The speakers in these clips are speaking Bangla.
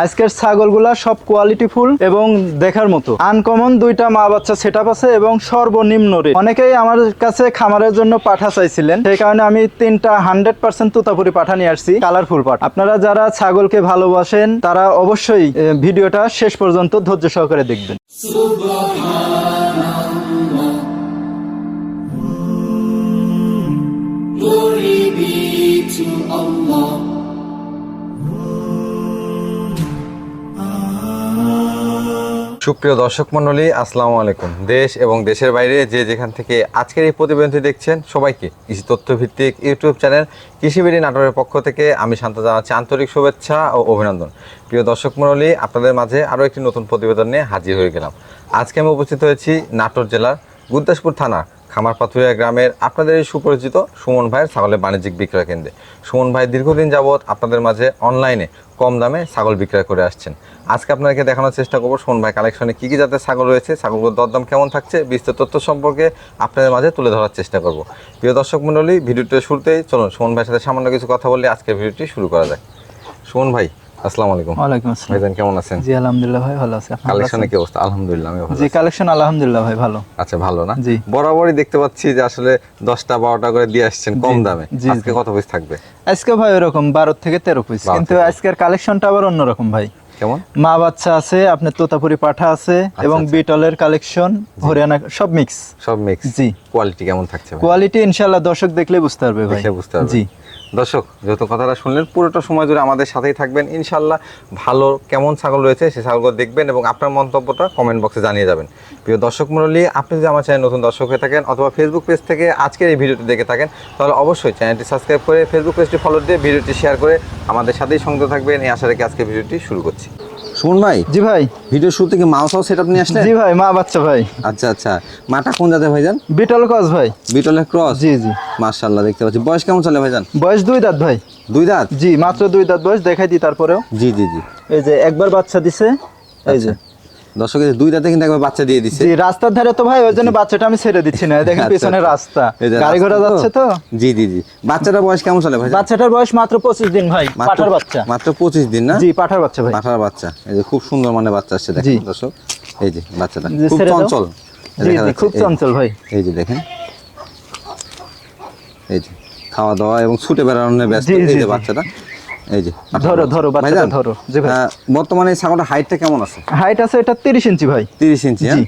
আজকের ছাগলগুলা সব কোয়ালিটি ফুল এবং দেখার মতো। আনকমন দুইটা মা বাচ্চা সেট আছে এবং সর্বনিম্ন রেট অনেকেই আমার কাছে খামারের জন্য পাঠা চাইছিলেন, সেই কারণে আমি তিনটা হান্ড্রেড পার্সেন্ট তুতাপুরি পাঠা নিয়ে আসছি কালারফুল পাঠ। আপনারা যারা ছাগলকে ভালোবাসেন, তারা অবশ্যই ভিডিওটা শেষ পর্যন্ত ধৈর্য সহকারে দেখবেন। Glory be to Allah. সুপ্রিয় দর্শক মণ্ডলী, আসসালামু আলাইকুম। দেশ এবং দেশের বাইরে যে যেখান থেকে আজকের এই প্রতিবেদনটি দেখছেন, সবাইকে কৃষি তথ্যভিত্তিক ইউটিউব চ্যানেল কৃষিবিড়ি নাটোরের পক্ষ থেকে আমি শান্ত জানাচ্ছি আন্তরিক শুভেচ্ছা ও অভিনন্দন। প্রিয় দর্শক মণ্ডলী, আপনাদের মাঝে আরও একটি নতুন প্রতিবেদন নিয়ে হাজির হয়ে গেলাম। আজকে আমি উপস্থিত হয়েছি নাটোর জেলার গুদ্দাসপুর থানা খামারপাথুরিয়া গ্রামের আপনাদের এই সুপরিচিত সুমন ভাইয়ের ছাগলের বাণিজ্যিক বিক্রয় কেন্দ্রে। সুমন ভাই দীর্ঘদিন যাবৎ আপনাদের মাঝে অনলাইনে কম দামে ছাগল বিক্রয় করে আসছেন। আজকে আপনাকে দেখানোর চেষ্টা করব সুমন ভাই কালেকশনে কী কী জাতের ছাগল রয়েছে, ছাগলগুলোর দরদাম কেমন থাকছে বিস্তৃত তথ্য সম্পর্কে আপনাদের মাঝে তুলে ধরার চেষ্টা করব। প্রিয় দর্শক মণ্ডলী ভিডিওটি শুরুতেই চলুন সুমন ভাইয়ের সাথে সামান্য কিছু কথা বলে আজকের ভিডিওটি শুরু করা যাক। সুমন ভাই আসসালামু আলাইকুম। ওয়ালাইকুম আসসালাম। ভাইজান কেমন আছেন? জি আলহামদুলিল্লাহ ভাই ভালো আছে। আপনার কালেকশনে কি অবস্থা? আলহামদুলিল্লাহ আমি ভালো জি কালেকশন আলহামদুলিল্লাহ ভাই ভালো। আচ্ছা ভালো না? জি। বরাবরই দেখতে পাচ্ছি যে আসলে দশটা বারোটা করে দিয়ে আসছেন কম দামে। আজকে কত পিস থাকবে? আজকে ভাই ওরকম বারো থেকে তেরো পিস কিন্তু। আজকের কালেকশনটা আবার অন্যরকম ভাই। কেমন? মা বাচ্চা আছে আপনার তোতাপুরি পাঠা আছে এবং আচ্ছা। বিটলের কালেকশন হরিয়ানা সব মিক্স সব মিক্স জি। কোয়ালিটি কেমন থাকছে ভাই? কোয়ালিটি ইনশাল্লাহ দর্শক দেখলে বুঝতে পারবে ভাই। বুঝতে পারবেন। জি। দর্শক, যেহেতু কথাটা শুনলেন, পুরোটা সময় জুড়ে আমাদের সাথেই থাকবেন। ইনশাল্লাহ ভালো, কেমন ছাগল রয়েছে সেই ছাগলগুলো দেখবেন এবং আপনার মন্তব্যটা কমেন্ট বক্সে জানিয়ে যাবেন। প্রিয় দর্শক মণ্ডলী, আপনি যদি আমার চ্যানেল নতুন দর্শক হয়ে থাকেন অথবা ফেসবুক পেজ থেকে আজকের এই ভিডিওটি দেখে থাকেন, তাহলে অবশ্যই চ্যানেলটি সাবস্ক্রাইব করে ফেসবুক পেজটি ফলো দিয়ে ভিডিওটি শেয়ার করে আমাদের সাথেই সংযুক্ত থাকবেন। এই আশা রেখে আজকে ভিডিওটি শুরু করছি। শুনুন ভাই? জি ভাই। ভিডিও শুরু থেকে মাউস হাউস সেটআপ নিয়ে আসলেন? জি ভাই মা বাচ্চা ভাই। আচ্ছা আচ্ছা। মাটা কোন জাতের ভাইজান বিটল ক্রস ভাই। বিটলের ক্রস জি জি। মাশাআল্লাহ দেখতে পাচ্ছি। বয়স কেমন চলে ভাইজান বয়স দুই দাঁত ভাই। দুই দাঁত? জি মাত্র দুই দাঁত বয়স দেখাই দিই তারপরেও। জি জি জি। এই যে একবার বাচ্চা দিছে এই যে। দুই দাঁতে কিন্তু একবার বাচ্চা দিয়ে দিচ্ছে জি রাস্তার ধারে তো ভাই ওই জন্য বাচ্চাটা আমি ছেড়ে দিচ্ছি না। দেখেন আচ্ছা, পিছনে আচ্ছা। রাস্তা। গাড়ি ঘোড়া যাচ্ছে তো? জি জি জি। বাচ্চাটার বয়স কেমন চলে ভাই? বাচ্চাটার বয়স মাত্র পঁচিশ দিন ভাই পাঠার বাচ্চা। মাত্র পঁচিশ দিন না? জি পাঠার বাচ্চা ভাই। পাঠার বাচ্চা। এই যে খুব সুন্দর মানে বাচ্চা আসছে দেখেন দর্শক। এই যে বাচ্চাটা খুব চঞ্চল। জি জি খুব চঞ্চল ভাই। এই যে দেখেন। এই যে খাওয়া দাওয়া এবং ছুটে বেড়ানোর ব্যস্ত এই যে বাচ্চাটা। এই যে ধরো, ধরো, বাচ্চাটা ধরো। জি ভাই। বর্তমানে এই ছাগলটার হাইটটা কেমন আছে? হাইট আছে এটা তিরিশ ইঞ্চি ভাই। তিরিশ ইঞ্চি হ্যাঁ? জি।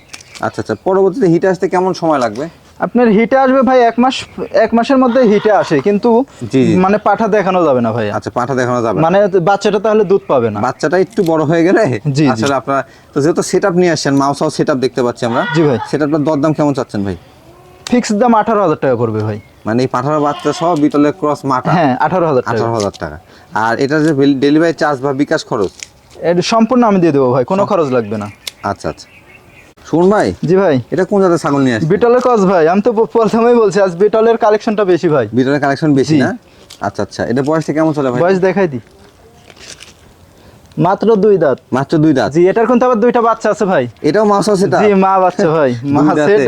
আচ্ছা আচ্ছা পরবর্তীতে হিটে আসতে কেমন সময় লাগবে? আপনার হিটে আসবে ভাই এক মাস এক মাসের মধ্যে হিটে আসে কিন্তু। মানে পাঠা দেখানো যাবে না ভাই আচ্ছা পাঠা দেখানো যাবে মানে বাচ্চাটা তাহলে দুধ পাবে না। বাচ্চাটা একটু বড় হয়ে গেলে জি। আসলে আপনারা তো যেহেতু সেট নিয়ে আসছেন মাউস হাউস সেট দেখতে পাচ্ছি আমরা। জি ভাই। সেটআপটার দরদাম কেমন চাচ্ছেন ভাই? ফিক্স দাম আঠারো হাজার টাকা পড়বে ভাই। মানে এই পাঠার বাচ্চা সহ বিটলের ক্রস মাটা হ্যাঁ আঠারো হাজার টাকা। আঠারো হাজার টাকা। আর এটা যে ডেলিভারি চার্জ বা বিকাশ খরচ? এটা সম্পূর্ণ আমি দিয়ে দেবো ভাই কোনো খরচ লাগবে না। আচ্ছা আচ্ছা। শুন ভাই জি ভাই। এটা কোন জাতের ছাগল নিয়ে আসছে বিটলের কস ভাই আমি তো প্রথমেই বলছি আজ বিটলের কালেকশনটা বেশি ভাই। বিটলের কালেকশন বেশি না? আচ্ছা আচ্ছা। এটা বয়সটা কেমন চলে ভাই? বয়স দেখাই দি। মাত্র দুই দাঁত। মাত্র দুই দাঁত? জি এটার কিন্তু আবার দুইটা বাচ্চা আছে ভাই। এটাও মাছ আছে এটা জি মা বাচ্চা ভাই। মা সেট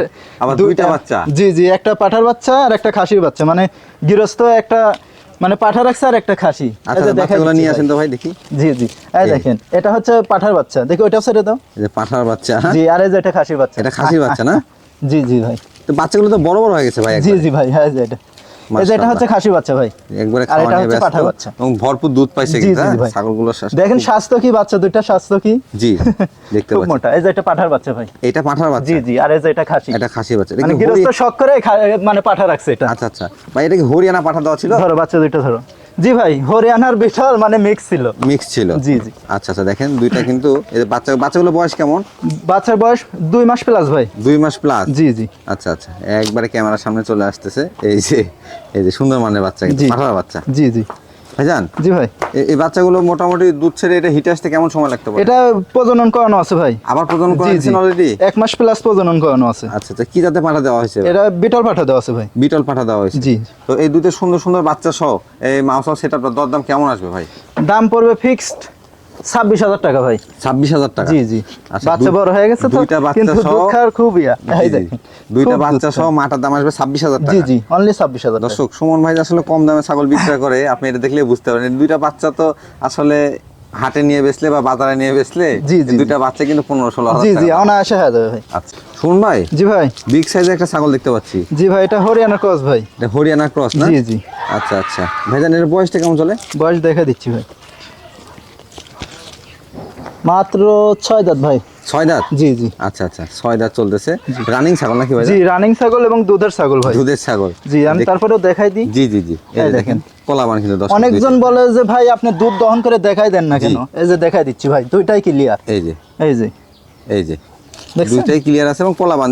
আবার দুইটা বাচ্চা। জি জি একটা পাঠার বাচ্চা আর একটা খাসির বাচ্চা। মানে গৃহস্থ একটা মানে পাঠা রাখছে আর একটা খাসি। আচ্ছা বাচ্চাগুলো নিয়ে। আসেন তো ভাই দেখি। জি জি। এই। দেখেন এটা হচ্ছে পাঠার বাচ্চা। দেখো ওটা ছেড়ে দাও। এই যে পাঠার বাচ্চা হ্যাঁ? জি আর এই যে এটা খাসির বাচ্চা। এটা খাসির বাচ্চা না? জি জি ভাই। তো বাচ্চাগুলো তো বড় বড় হয়ে গেছে ভাই জি জি ভাই হ্যাঁ এটা। এটা হচ্ছে খাসি বাচ্চা ভাই। একবারে আর এটা হচ্ছে ব্যস্ত। বাচ্চা। এবং ভরপুর দুধ পাইছে কিন্তু জি, হ্যাঁ? স্বাস্থ্য দেখেন স্বাস্থ্য কি বাচ্চা? দুইটা স্বাস্থ্য কি? জি দেখতে মোটা। এই যে এটা পাঠার বাচ্চা ভাই। এটা পাঠার বাচ্চা। জি জি আর এই যে এটা খাসি। এটা খাসি বাচ্চা। মানে গৃহস্থ শখ করে মানে পাঠা রাখছে এটা। আচ্ছা আচ্ছা। ভাই এটা কি হরিয়ানা পাঠা দেওয়া ছিল? ধরো বাচ্চা দুইটা ধরো। জি ভাই হরিয়ানার বিশাল মানে মিক্স ছিল। মিক্স ছিল। জি, জি। আচ্ছা আচ্ছা দেখেন দুইটা কিন্তু বাচ্চা বাচ্চাগুলো বয়স কেমন? বাচ্চার বয়স দুই মাস প্লাস ভাই। দুই মাস প্লাস জি জি। আচ্ছা আচ্ছা একবারে ক্যামেরার সামনে চলে আসতেছে। এই যে এই যে সুন্দর মানের বাচ্চা। পাঠার বাচ্চা। জি জি। ভাইজান? জি ভাই। এই বাচ্চাগুলো মোটামুটি দুধ ছেড়ে এটা হিটে আসতে কেমন সময় লাগতে পারে? এটা প্রজনন করানো আছে ভাই। আবার প্রজনন জি অলরেডি এক মাস প্লাস প্রজনন করানো আছে। আচ্ছা আচ্ছা কি জাতে পাঠা দেওয়া হয়েছে এটা বিটল পাঠা দেওয়া আছে ভাই। বিটল পাঠা দেওয়া হয়েছে। জি। তো এই দুধের সুন্দর সুন্দর বাচ্চা সহ এই মাংস সেটআপটা দরদাম কেমন আসবে ভাই? দাম পড়বে ফিক্সড ছাব্বিশ হাজার টাকা ভাই। ছাব্বিশ হাজার টাকা। জি জি। আচ্ছা, বাচ্চা বড় হয়ে গেছে তো দুইটা বাচ্চা সহ- খাওয়ার খুব ইয়া। দুইটা বাচ্চা সহ মাটার দাম আসবে ছাব্বিশ হাজার জি টাকা। জি অনলি ছাব্বিশ হাজার দর্শক সুমন ভাই আসলে কম দামে ছাগল বিক্রয় করে আপনি এটা দেখলে বুঝতে পারেন। দুইটা বাচ্চা তো আসলে হাটে নিয়ে বেচলে বা বাজারে নিয়ে বেচলে জি, জি, দুইটা বাচ্চা কিন্তু পনেরো ষোলো জি জি অনায়াসে হয়ে যাবে ভাই। আচ্ছা শুন ভাই জি ভাই। বিগ সাইজের একটা ছাগল দেখতে পাচ্ছি। জি ভাই এটা হরিয়ানা ক্রস ভাই। এটা হরিয়ানা ক্রস না? জি জি। আচ্ছা আচ্ছা। ভাইজান এর বয়সটা কেমন চলে? বয়স দেখা দিচ্ছি ভাই। মাত্র ছয় দাঁত ভাই। ছয় দাঁত? জি জি। আচ্ছা আচ্ছা ছয় দাঁত চলতেছে। রানিং ছাগল নাকি ভাই? জি রানিং ছাগল এবং দুধের ছাগল ভাই। দুধের ছাগল। জি আমি তারপরেও দেখাই দিই। জি জি জি। এই দেখেন। কলাবান কিন্তু দশ অনেকজন বলে যে ভাই আপনি দুধ দহন করে দেখাই দেন না কেন? এই যে দেখাই দিচ্ছি ভাই দুইটাই ক্লিয়ার এই যে। এই যে। এই যে। দুইটাই ক্লিয়ার আছে এবং কলাবান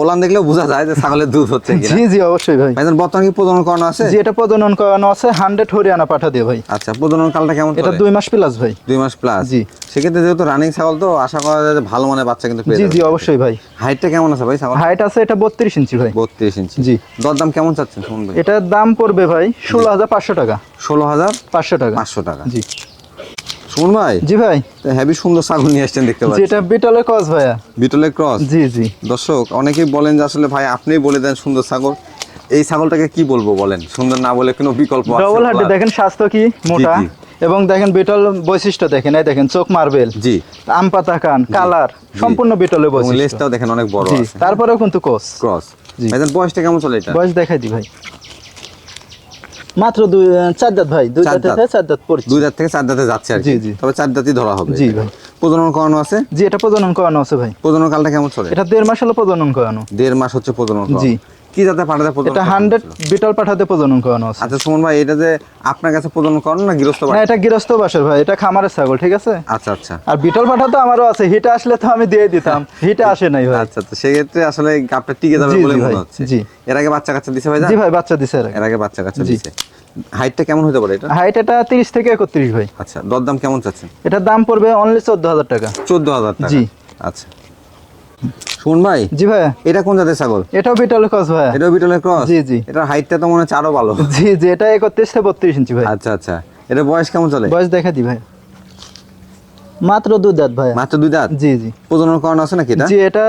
ওলান দেখলেও বোঝা যায় যে ছাগলের দুধ হচ্ছে জি জি অবশ্যই ভাই। ভাইজান বর্তমানে কি প্রজনন করানো আছে? জি এটা প্রজনন করানো আছে। হান্ড্রেড হরিয়ানা পাঠা দিয়ে ভাই। আচ্ছা প্রজনন কালটা কেমন এটা দুই মাস প্লাস ভাই। দুই মাস প্লাস জি। সেক্ষেত্রে যেহেতু রানিং ছাগল তো আশা করা যায় যে ভালো মানের বাচ্চা কিন্তু পেয়ে জি জি অবশ্যই ভাই। হাইটটা কেমন আছে ভাই ছাগল হাইট আছে এটা বত্রিশ ইঞ্চি ভাই। বত্রিশ ইঞ্চি। জি। দরদাম কেমন চাচ্ছেন শুনুন ভাই? এটার দাম পড়বে ভাই ষোলো হাজার পাঁচশো টাকা। ষোলো হাজার পাঁচশো টাকা। পাঁচশো টাকা। জি। শুনুন ভাই? জি ভাই। হেভি সুন্দর ছাগল নিয়ে আসছেন দেখতে পাচ্ছি। এটা বিটলের কস ভাইয়া। বিটলের ক্রস জি জি। দর্শক অনেকেই বলেন যে আসলে ভাই আপনিই বলে দেন সুন্দর ছাগল। এই ছাগলটাকে কি বলব বলেন? সুন্দর না বলে কোনো বিকল্প আছে? ডবল হাড্ডি দেখেন স্বাস্থ্য কি মোটা। এবং দেখেন বিটল বৈশিষ্ট্য দেখেন এই দেখেন চোখ মার্বেল। জি। আম পাতা কান কালার সম্পূর্ণ বিটলের বৈশিষ্ট্য। লেজটাও দেখেন অনেক বড় আছে। তারপরেও কিন্তু ক্রস জি। ভাইজান বয়সটা কেমন চলে এটা? বয়স দেখাই দি ভাই। মাত্র দুই চার দাঁত ভাই দুই দাঁত। থেকে চার দাঁত পড়ছে দুই দাঁত থেকে চার দাঁতে যাচ্ছে আর জি, জি। তবে চার দাঁতই ধরা হবে জি, ভাই। প্রজনন করানো আছে জি এটা প্রজনন করানো আছে ভাই প্রজনন কালটা কেমন চলে এটা দেড় মাস হলো প্রজনন করানো দেড় মাস হচ্ছে প্রজনন। জি। কি জাতে পাঠাতে প্রজনন এটা করানো হান্ড্রেড হয়েছিল? বিটল পাঠাতে প্রজনন করানো আছে। আচ্ছা সুমন ভাই এটা যে আপনার কাছে প্রজনন করানো না গৃহস্থ না এটা গৃহস্থ বাসের ভাই এটা খামারের ছাগল ঠিক আছে? আচ্ছা আচ্ছা। আর বিটল পাঠা তো আমারও আছে হিটে আসলে তো আমি দিয়ে দিতাম হিটে আসে নাই ভাই। আচ্ছা তো সেক্ষেত্রে আসলে গাপটা টিকে যাবে বলে মনে হচ্ছে। জি। এর আগে বাচ্চা কাচ্চা দিছে ভাই জি ভাই বাচ্চা দিছে এর আগে। এর আগে বাচ্চা কাচ্চা। দিছে। হাইটটা কেমন হতে পারে এটা? হাইট এটা তিরিশ থেকে একত্রিশ ভাই। আচ্ছা দরদাম কেমন চাচ্ছেন? এটার দাম পড়বে অনলি চোদ্দ হাজার টাকা। চোদ্দ হাজার টাকা। জি। আচ্ছা। শুন ভাই জি ভাই। এটা কোন জাতের ছাগল? এটাও বিটল কস ভাই। এটাও বিটলের ক্রস জি, জি। এটার হাইটটা তো মনে হচ্ছে আরও ভালো। জি জি এটা একত্রিশ থেকে বত্রিশ ইঞ্চি ভাই। আচ্ছা আচ্ছা। এটা বয়স কেমন চলে? বয়স দেখা দি ভাই। মাত্র দুই দাঁত ভাই। মাত্র দুই দাঁত? জি জি। প্রজনন করানো আছে নাকি এটা? জি এটা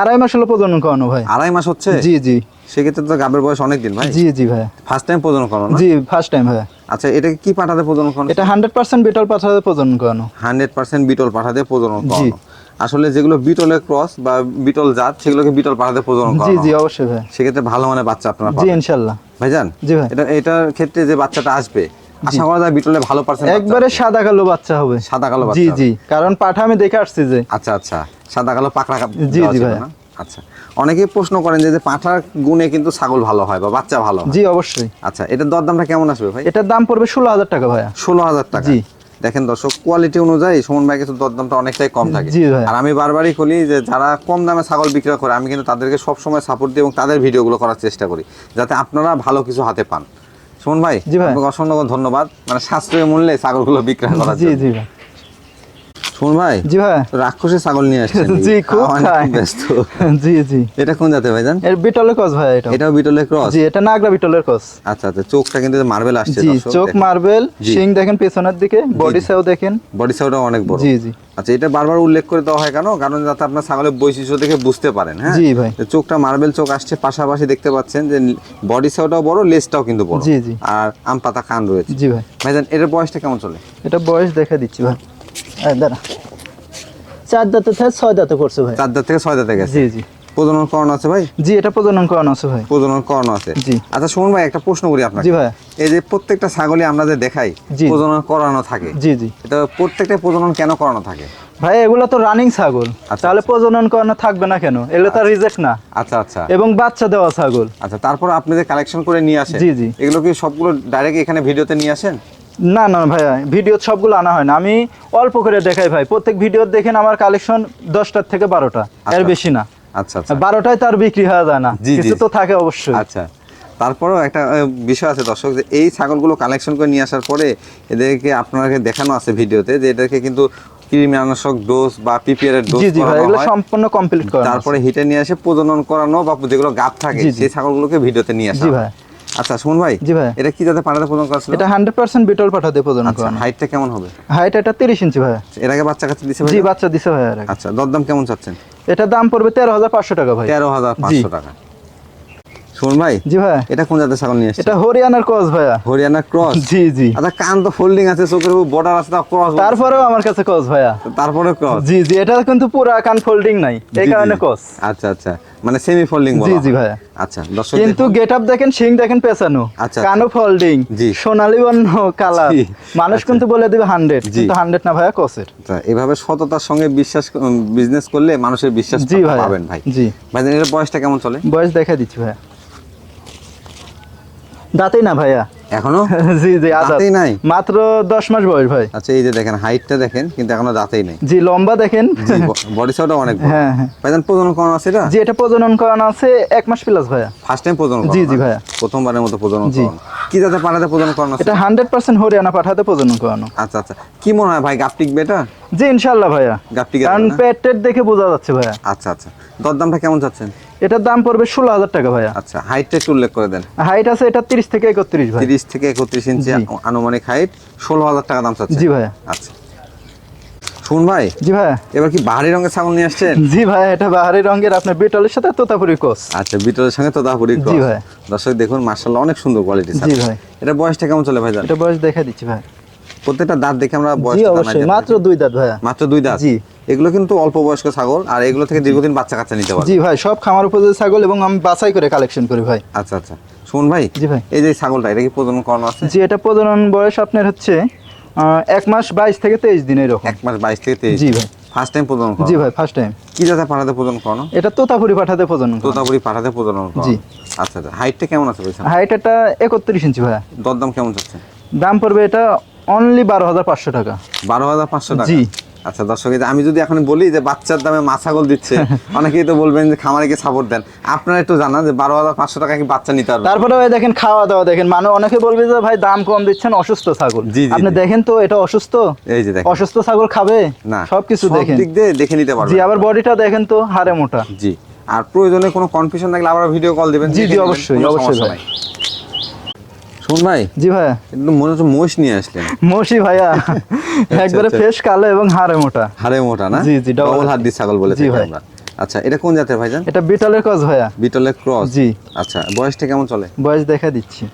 আড়াই মাস হলো প্রজনন করানো ভাই। আড়াই মাস হচ্ছে? জি জি। সেক্ষেত্রে তো গাবের বয়স অনেক দিন ভাই? জি জি ভাই। ফার্স্ট টাইম প্রজনন করানো জি ফার্স্ট টাইম ভাই। আচ্ছা এটাকে কি পাঠাতে প্রজনন করানো? এটা হান্ড্রেড পার্সেন্ট বিটল পাঠাতে প্রজনন করানো। হান্ড্রেড পার্সেন্ট বিটল পাঠাতে প্রজনন জি। করানো। আসলে যেগুলো বিটলের ক্রস বা বিটল জাত সেগুলোকে বিটল পাঠাতে প্রজনন করা জি জি অবশ্যই ভাই। সেক্ষেত্রে ভালো মানে বাচ্চা আপনারা জি পাবেন। ইনশাল্লাহ। ভাইজান জি ভাই। এটা এটার ক্ষেত্রে যে বাচ্চাটা আসবে আশা করা যায় বিটলে ভালো পার্সেন্ট একবারে সাদা কালো বাচ্চা হবে। সাদা কালো বাচ্চা জি জি কারণ পাঠা আমি দেখে আসছি যে। আচ্ছা আচ্ছা সাদা কালো পাকড়া কাপ- জি, জি ভাই। আচ্ছা অনেকেই প্রশ্ন করেন যে পাঠার গুণে কিন্তু ছাগল ভালো হয় বা বাচ্চা ভালো হয়। জি অবশ্যই। আচ্ছা এটার দরদামটা কেমন আসবে ভাই? এটার দাম পড়বে ষোলো হাজার টাকা ভাইয়া। ষোলো হাজার টাকা। জি। দেখেন দর্শক কোয়ালিটি অনুযায়ী সুমন ভাই কিন্তু দরদামটা অনেকটাই কম থাকে। আর আমি বারবারই খুলি যে যারা কম দামে ছাগল বিক্রয় করে আমি কিন্তু তাদেরকে সবসময় সাপোর্ট দিই এবং তাদের ভিডিওগুলো করার চেষ্টা করি যাতে আপনারা ভালো কিছু হাতে পান। সুমন ভাই। আপনাকে অসংখ্য ধন্যবাদ। মানে সাশ্রয় মূল্যে ছাগলগুলো বিক্রয় করা জি জি ভাই। সুমন ভাই জি ভাই। রাক্ষসের ছাগল নিয়ে আসছেন। জি খুব ব্যস্ত। জি জি। এটা কোন জাতে ভাইজান এর বিটলের কস ভাই এটা। এটাও বিটলের ক্রস? জি এটা নাগরা বিটলের কস আচ্ছা আচ্ছা চোখটা কিন্তু মার্বেল আসছে জি চোখ মার্বেল শিং দেখেন পেছনের দিকে বডি। সেও দেখেন। বডি সাইজটাও অনেক বড়। জি জি। আচ্ছা এটা বারবার উল্লেখ করে দেওয়া হয় কেন? কারণ যাতে আপনার ছাগলের বৈশিষ্ট্য দেখে বুঝতে পারেন হ্যাঁ? জি ভাই। চোখটা মার্বেল চোখ আসছে পাশাপাশি দেখতে পাচ্ছেন যে বডি সাইজটাও বড় লেজটাও কিন্তু বড়। জি, জি। আর আম পাতা কান রয়েছে। জি ভাই। ভাইজান এটার বয়সটা কেমন চলে? এটা বয়স দেখা দিচ্ছি ভাই। দাঁড়া। চার দাঁতে থেকে ছয় দাঁতে করছে ভাই। চার দাঁত থেকে ছয় দাঁতে গেছে? জি জি। প্রজনন করানো আছে ভাই? জি এটা প্রজনন করানো আছে ভাই। প্রজনন করানো আছে। জি। আচ্ছা শুনুন ভাই একটা প্রশ্ন করি আপনাকে। জি ভাই। এই যে প্রত্যেকটা ছাগলই আমরা যে দেখাই প্রজনন করানো থাকে। জি জি। এটা প্রত্যেকটা প্রজনন কেন করানো থাকে? ভাই এগুলো তো রানিং ছাগল। আচ্ছা, তাহলে প্রজনন করানো থাকবে না কেন? এগুলো রিজেক্ট না। আচ্ছা আচ্ছা। এবং বাচ্চা দেওয়া ছাগল। আচ্ছা তারপর আপনি যে কালেকশন করে নিয়ে আসেন জি, জি। এগুলো কি সবগুলো ডাইরেক্ট এখানে ভিডিওতে নিয়ে আসেন? না না ভাইয়া ভিডিও সবগুলো আনা হয় না। আমি অল্প করে দেখাই ভাই। প্রত্যেক ভিডিও দেখেন আমার কালেকশন দশটার থেকে বারোটা। এর আচ্ছা। বেশি না। আচ্ছা আচ্ছা। বারোটায় তার বিক্রি হয়ে যায় না। কিছু তো থাকে অবশ্যই। আচ্ছা। তারপরেও একটা বিষয় আছে দর্শক যে এই ছাগলগুলো কালেকশন করে নিয়ে আসার পরে এদেরকে আপনাকে দেখানো আছে ভিডিওতে যে এদেরকে কিন্তু কৃমিনাশক ডোজ বা পিপিআর এর ডোজ এগুলো সম্পূর্ণ কমপ্লিট করা তারপরে হিটে নিয়ে এসে প্রজনন করানো বা যেগুলো গাপ থাকে। সেই ছাগলগুলোকে ভিডিওতে নিয়ে আসা হয়। আচ্ছা সুমন ভাই জি ভাই। এটা কি যাতে পাড়াতে প্রজনন করা ছিল? এটা হান্ড্রেড পার্সেন্ট বিটল পাঠাতে আচ্ছা করানো। হাইটটা কেমন হবে? হাইট এটা তিরিশ ইঞ্চি ভাই। এর আগে বাচ্চা কাছে দিছে ভাই জি বাচ্চা দিছে ভাই। আচ্ছা দরদাম কেমন চাচ্ছেন? এটা দাম পড়বে তেরো হাজার পাঁচশো টাকা ভাই। তেরো হাজার পাঁচশো টাকা। সুমন ভাই জি ভাই। এটা কোন জাতের ছাগল নিয়ে এটা হরিয়ানার ক্রস ভাইয়া। হরিয়ানা ক্রস? জি জি। আচ্ছা কান তো ফোল্ডিং আছে চোখের বর্ডার আছে ক্রস তারপরেও আমার কাছে ক্রস ভাইয়া। তারপরে ক্রস? জি জি এটা কিন্তু পুরা কান ফোল্ডিং নাই এই কারণে ক্রস। আচ্ছা আচ্ছা মানে সেমি ফোল্ডিং জি জি ভাইয়া। আচ্ছা দর্শক কিন্তু দেখুন। গেট আপ দেখেন সিং দেখেন পেছানো আচ্ছা, কানো ফোল্ডিং জি। সোনালী বর্ণ কালার। মানুষ আচ্ছা। কিন্তু বলে দিবে হান্ড্রেড জি। কিন্তু হান্ড্রেড না ভাইয়া কসের আচ্ছা, এভাবে সততার সঙ্গে বিশ্বাস বিজনেস করলে মানুষের বিশ্বাস জি ভাই পাবেন ভাই। জি। ভাই এর বয়সটা কেমন চলে? বয়স দেখা দিচ্ছি ভাইয়া। দাঁতেই না ভাইয়া? এখনও? জি জি দাঁতেই নাই? মাত্র দশ মাস বয়স ভাই। আচ্ছা এই যে দেখেন হাইটটা দেখেন কিন্তু এখনও দাঁতেই নেই। জি লম্বা দেখেন। বডি সাউটা অনেক বড়। হ্যাঁ, হ্যাঁ। ভাইজান প্রজনন করানো আছে এটা? জি এটা প্রজনন করানো আছে এক মাস প্লাস ভাইয়া। ফার্স্ট টাইম প্রজনন জি, জি? ভাইয়া। প্রথমবারের মতো প্রজনন জি। করানো। কি জাতের পানাতে প্রজনন করানো আছে? এটা হান্ড্রেড পার্সেন্ট হরিয়ানা পাঠাতে প্রজনন করানো। আচ্ছা আচ্ছা। কি মনে হয় ভাই গাপ টিকবে এটা জি ইনশাল্লাহ ভাইয়া। গাপ টিকে কারণ যাবে না? পেট টেট দেখে বোঝা যাচ্ছে ভাইয়া। আচ্ছা আচ্ছা। দরদামটা কেমন চাচ্ছেন? এটার দাম পড়বে ষোলো হাজার টাকা ভাইয়া। আচ্ছা হাইটটা একটু উল্লেখ করে দেন। হাইট আছে এটা তিরিশ থেকে একত্রিশ ভাই। তিরিশ থেকে একত্রিশ ইঞ্চি। আনুমানিক হাইট ষোলো হাজার টাকা দাম চাচ্ছে। জি ভাইয়া। আচ্ছা। শুন ভাই জি ভাইয়া। এবার কি বাহারি রঙের ছাগল নিয়ে আসছেন? জি ভাইয়া এটা বাহারি রঙের আপনার বিটলের সাথে তোতাপুরি কোস। আচ্ছা বিটলের সঙ্গে তো দাপুরি জি ভাই। দর্শক দেখুন মার্শাল্লাহ অনেক সুন্দর কোয়ালিটি জি ভাই এটা বয়সটা কেমন চলে ভাই এটা বয়স দেখা দিচ্ছি ভাই প্রত্যেকটা দাঁত দেখে আমরা বয়স মাত্র দুই দাঁত ভাইয়া। মাত্র দুই দাঁত? জি। এগুলো কিন্তু অল্প বয়স্ক ছাগল আর এগুলো থেকে দীর্ঘদিন বাচ্চা কাচ্চা নিতে পারবে। জি ভাই সব খামার উপযোগী ছাগল এবং আমি বাছাই করে কালেকশন করি ভাই। আচ্ছা আচ্ছা। শুন ভাই জি ভাই। এই যে ছাগলটা এটা কি প্রজনন করানো আছে? জি এটা প্রজনন বয়স আপনার হচ্ছে এক মাস বাইশ থেকে তেইশ দিন এরকম। এক মাস বাইশ থেকে তেইশ জি ভাই। ফার্স্ট টাইম প্রজনন জি ভাই ফার্স্ট টাইম কি জাতের পাঠাতে প্রজনন করানো? এটা তোতাপুরি পাঠাতে প্রজনন তোতাপুরি পাঠাতে প্রজনন জি। আচ্ছা আচ্ছা। হাইটটা কেমন আছে বলছেন হাইট এটা একত্রিশ ইঞ্চি ভাইয়া। দরদাম কেমন চাচ্ছেন দাম পড়বে এটা অনলি বারো হাজার পাঁচশো টাকা। বারো হাজার পাঁচশো টাকা? জি। আচ্ছা দর্শক আমি যদি এখন বলি যে বাচ্চার দামে মা ছাগল দিচ্ছে অনেকেই তো বলবেন যে খামারিকে সাপোর্ট দেন। আপনারা একটু জানান যে বারো হাজার পাঁচশো টাকা কি বাচ্চা নিতে পারবে? তারপরে ভাই দেখেন খাওয়া দাওয়া দেখেন মানে অনেকে বলবে যে ভাই দাম কম দিচ্ছেন অসুস্থ ছাগল। জি, আপনি দেখেন তো এটা অসুস্থ? এই যে দেখেন। অসুস্থ ছাগল খাবে? না সবকিছু সব দেখেন। দিক দিয়ে দেখে নিতে পারবে জি আবার বডিটা দেখেন তো হাড়ে মোটা। জি আর প্রয়োজনে কোনো কনফিউশন থাকলে আবার ভিডিও কল দিবেন জি, জি, অবশ্যই, অবশ্যই ভাই। জি ভাইয়া একটু মনে হচ্ছে মোষ নিয়ে আসলেন। মসি ভাইয়া। একবারে আচ্ছা। ফেস কালো এবং হাড়ে মোটা। হাড়ে মোটা না? জি, জি, ডবল হাড্ডি ছাগল বলে থাকি আমরা। আচ্ছা এটা কোন জাতের ভাইজান এটা বিটলের কজ ভাইয়া। বিটলের ক্রস। জি। আচ্ছা বয়সটা কেমন চলে? বয়স দেখা দিচ্ছি।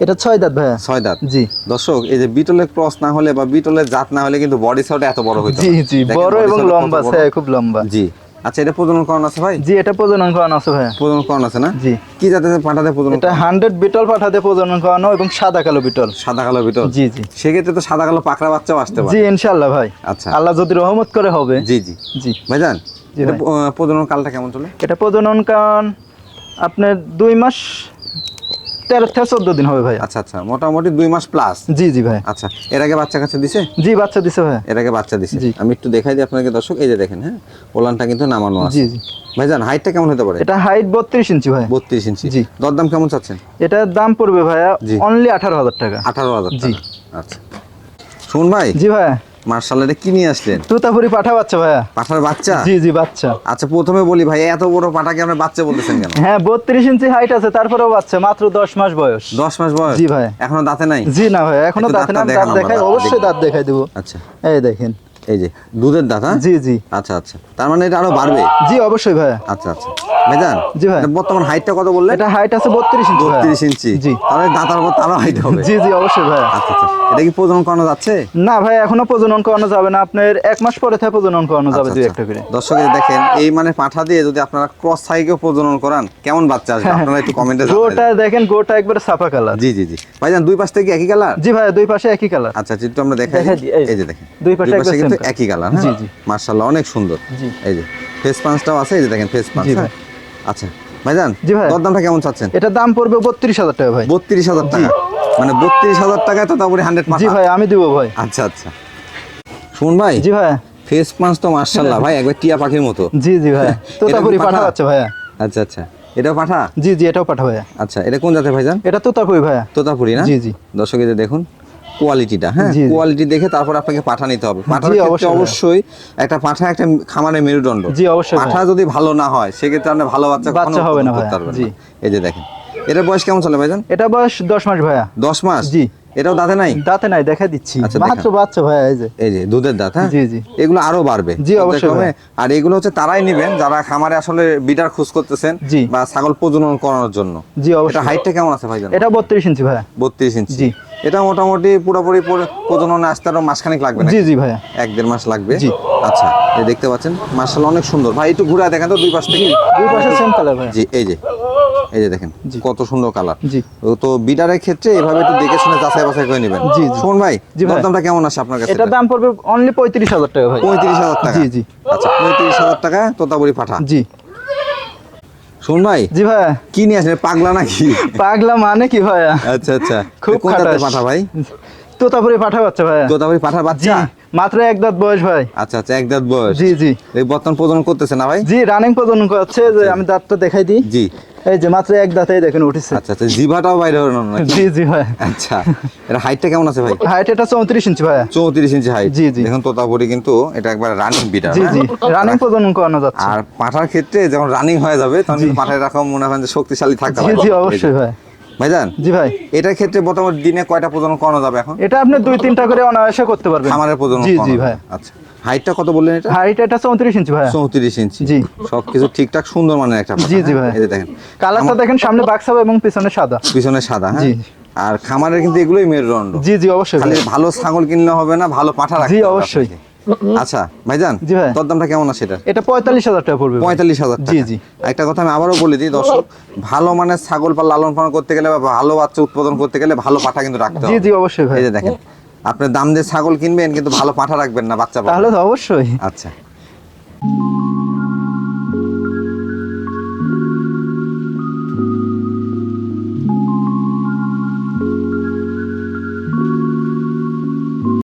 এটা ছয় দাঁত ভাইয়া। ছয় দাঁত? জি। দর্শক এই যে বিটলের ক্রস না হলে বা বিটলের জাত না হলে কিন্তু বডি সাউট এত বড় হইতো জি জি বড় এবং লম্বা। খুব লম্বা। জি। আচ্ছা এটা প্রজনন করানো আছে ভাই? জি এটা প্রজনন করানো আছে ভাইয়া। প্রজনন করানো আছে না? জি। কি জাতের পাঠাতে প্রজনন এটা হান্ড্রেড বিটল পাঠাতে প্রজনন করানো এবং সাদা কালো বিটল। সাদা কালো বিটল? জি জি। সেক্ষেত্রে তো সাদা কালো পাকড়া বাচ্চাও আসতে পারে। জি ইনশাল্লাহ ভাই। আচ্ছা। আল্লাহ যদি রহমত করে হবে। জি জি। জি। ভাইজান জি এটা প্রজনন কালটা কেমন চলে? এটা প্রজনন কারণ আপনার দুই মাস তেরো থেকে চোদ্দ দিন হবে ভাই। আচ্ছা আচ্ছা মোটামুটি দুই মাস প্লাস জি জি ভাই। আচ্ছা এর আগে বাচ্চা কাছে দিছে? জি বাচ্চা দিছে ভাই। এর আগে বাচ্চা দিছে? আমি একটু দেখাই দিই আপনাকে দর্শক এই যে দেখেন হ্যাঁ? ওলানটা কিন্তু নামানো আছে। জি জি। ভাইজান হাইটটা কেমন হতে পারে? এটা হাইট বত্রিশ ইঞ্চি ভাই। বত্রিশ ইঞ্চি। জি। দরদাম কেমন চাচ্ছেন? এটার দাম পড়বে ভাইয়া। অনলি আঠারো হাজার টাকা। আঠারো হাজার জি। আচ্ছা। শুন ভাই। জি ভাই। মার্শাল এটা কি নিয়ে আসলেন? তুতাপুরি পাঠা বাচ্চা ভাইয়া। পাঠার বাচ্চা? জি জি বাচ্চা। আচ্ছা প্রথমে বলি ভাই এত বড় পাঠাকে আপনি বাচ্চা বলতেছেন কেন? হ্যাঁ বত্রিশ ইঞ্চি হাইট আছে তারপরেও বাচ্চা মাত্র দশ মাস বয়স। দশ মাস বয়স? জি ভাই। এখনও দাঁতে নাই? জি না ভাই এখনও দাঁত না দাঁত দেখাই অবশ্যই দাঁত দেখাই দেবো। আচ্ছা। এই দেখেন। এই যে দুধের দাঁত হ্যাঁ? জি জি। আচ্ছা আচ্ছা। তার মানে এটা আরও বাড়বে? জি অবশ্যই ভাইয়া। আচ্ছা আচ্ছা। ভাইজান জি ভাই। বর্তমান হাইটটা কত বললেন এটা হাইট আছে বত্রিশ ইঞ্চি ভাইয়া। বত্রিশ ইঞ্চি জি। তাহলে দাঁতার উপর তারও হাইট হবে। জি জি অবশ্যই ভাইয়া। আচ্ছা আচ্ছা। এটা কি প্রজনন করানো যাচ্ছে? না ভাই এখনও প্রজনন করানো যাবে না। আপনার এক মাস পরে থেকে প্রজনন করানো যাবে আচ্ছা, দুই আচ্ছা। একটা করে। দর্শক দেখেন এই মানে পাঠা দিয়ে যদি আপনারা ক্রস সাইকেও প্রজনন করান কেমন বাচ্চা আসবে? আপনারা একটু কমেন্টে গোটা দেখেন গোটা একবারে সাফা কালার জি জি জি। ভাইজান দুই পাশ থেকে একই কালার জি ভাইয়া দুই পাশে একই কালার আচ্ছা একটু আমরা দেখাই। এই যে। দেখেন। দুই পাশে একদম কিন্তু একই কালার জি, হ্যাঁ? জি। মার্শাল্লাহ অনেক সুন্দর। জি। এই যে ফেস পাঁচটাও আছে এই যে দেখেন ফেস জি হ্যাঁ? আচ্ছা ভাইজান জি ভাই। দরদামটা কেমন চাচ্ছেন? এটার দাম পড়বে বত্রিশ হাজার টাকা ভাই। বত্রিশ হাজার টাকা? মানে বত্রিশ হাজার টাকায় তো তারপরে হান্ড্রেড জি ভাই আমি দিব ভাই। আচ্ছা আচ্ছা। শুন ভাই জি ভাই। ফেস পাঁচ তো মার্শাল্লাহ ভাই একবার টিয়া পাখির মতো। জি জি ভাই। তোতাপুরি পাঠা? বাচ্চা ভাইয়া। আচ্ছা আচ্ছা। এটাও পাঠা? জি জি এটাও পাঠা ভাইয়া। আচ্ছা এটা কোন জাতের ভাইজান? এটা তোতাপুরি ভাইয়া। তোতাপুরি না? জি, জি। দর্শক দেখুন কোয়ালিটিটা হ্যাঁ। কোয়ালিটি দেখে তারপর আপনাকে পাঠা নিতে হবে। পাঠা অবশ্যই, একটা পাঠা একটা খামারের মেরুদণ্ড। জি, অবশ্যই, পাঠা যদি ভালো না হয় সেক্ষেত্রে আপনি ভালো বাচ্চা কখনো হবে। না। এই যে দেখেন এটা বয়স কেমন চলে ভাইজান? এটা বয়স দশ মাস ভাইয়া। দশ মাস? জি। এটাও দাঁতে নাই? দাঁতে নাই দেখা দিচ্ছি। আচ্ছা, মাত্র বাচ্চা ভাই এই যে। এই যে দুধের দাঁত হ্যাঁ? জি, জি। এগুলো আরও বাড়বে। জি, অবশ্যই আর এগুলো হচ্ছে তারাই নেবেন যারা খামারে আসলে বিটার খোঁজ করতেছেন জি। বা ছাগল প্রজনন করানোর জন্য। জি এটা অবশ্যই। হাইটটা কেমন আছে ভাইজান? এটা বত্রিশ ইঞ্চি ভাইয়া। বত্রিশ ইঞ্চি। জি। এটা মোটামুটি পুরোপুরি পুরো- প্রজননে আসতে আরও মাসখানেক লাগবে জি জি ভাইয়া। এক দেড় মাস লাগবে? জি। আচ্ছা এই দেখতে পাচ্ছেন মার্শাল অনেক সুন্দর। ভাই একটু ঘুরে দেখেন তো দুই পাশ থেকে। দুই পাশে সেম কালার ভাইয়া। জি এই যে। এই যে দেখেন কত সুন্দর কালার। তো বিডারের ক্ষেত্রে এভাবে একটু দেখে শুনে যাচাই বাছাই করে নেবেন। জি। শোন ভাই দামটা কেমন আসে আপনার কাছে? এটা দাম পড়বে অনলি পঁয়ত্রিশ হাজার টাকা ভাই। পঁয়ত্রিশ হাজার টাকা? জি, জি। আচ্ছা পঁয়ত্রিশ হাজার টাকা তোতাবুড়ি পাঠা। জি। শোন ভাই জি ভাইয়া কি নিয়ে আসলে পাগলা নাকি? পাগলা মানে কি ভাই আচ্ছা আচ্ছা। খুব পাঠা ভাই? তোতাপুরি পাঠা বাচ্চা ভাইয়া তোতাবুড়ি পাঠার জি বাচ্চা মাত্র এক দাঁত বয়স ভাই। আচ্ছা আচ্ছা এক দাঁত বয়স। জি জি। এই বর্তমান প্রজনন করতেছে না ভাই? জি রানিং প্রজনন করছে যে আমি দাঁতটা দেখাই দিই। জি। এই যে মাত্র এক দাঁতেই দেখেন উঠেছে। আচ্ছা আচ্ছা জিভাটাও বাইরে হলো না জি জি ভাই। আচ্ছা এটা হাইটটা কেমন আছে ভাই? হাইট এটা চৌত্রিশ ইঞ্চি ভাইয়া চৌত্রিশ ইঞ্চি হাইট জি, জি। দেখুন তোতাপুরি কিন্তু এটা একবার রানিং বিটার জি জি রানিং প্রজনন করানো যাচ্ছে। আর পাঠার ক্ষেত্রে যখন রানিং হয়ে যাবে তখন পাঠার এরকম মনে হয় যে শক্তিশালী থাকতে জি জি অবশ্যই ভাই। ভাইজান? জি ভাই। এটার ক্ষেত্রে বর্তমান দিনে কয়টা প্রজনন করানো যাবে এখন? এটা আপনি দুই তিনটা করে অনায়াসে করতে পারবেন। খামারের প্রজনন জি জি ভাই। আচ্ছা। হাইটটা কত বললেন এটা? হাইট এটা চৌত্রিশ ইঞ্চি ভাইয়া। চৌত্রিশ ইঞ্চি। জি। সবকিছু ঠিকঠাক সুন্দর মানের একটা জি, জি হ্যাঁ? ভাই। এই দেখেন। কালারটা দেখেন সামনে বাক্সাবে এবং পিছনে সাদা। পিছনে সাদা হ্যাঁ? জি। আর খামারের কিন্তু এগুলোই মেরুদণ্ড জি জি অবশ্যই খালি ভালো ছাগল কিনলে হবে না ভালো পাঠা রাখতে জি, অবশ্যই। আচ্ছা ভাইজান জি ভাই। তোর দামটা কেমন আছে এটা এটা পঁয়তাল্লিশ হাজার টাকা পড়বে পঁয়তাল্লিশ হাজার জি, জি। একটা কথা আমি আবারও বলে দিই দর্শক ভালো মানের ছাগল বা লালন পালন করতে গেলে বা ভালো বাচ্চা উৎপাদন করতে গেলে ভালো পাঠা কিন্তু রাখতে জি হবে। জি অবশ্যই ভাই। এই যে দেখেন আপনি দাম দিয়ে ছাগল কিনবেন কিন্তু ভালো পাঠা রাখবেন না বাচ্চা তাহলে তো অবশ্যই। আচ্ছা।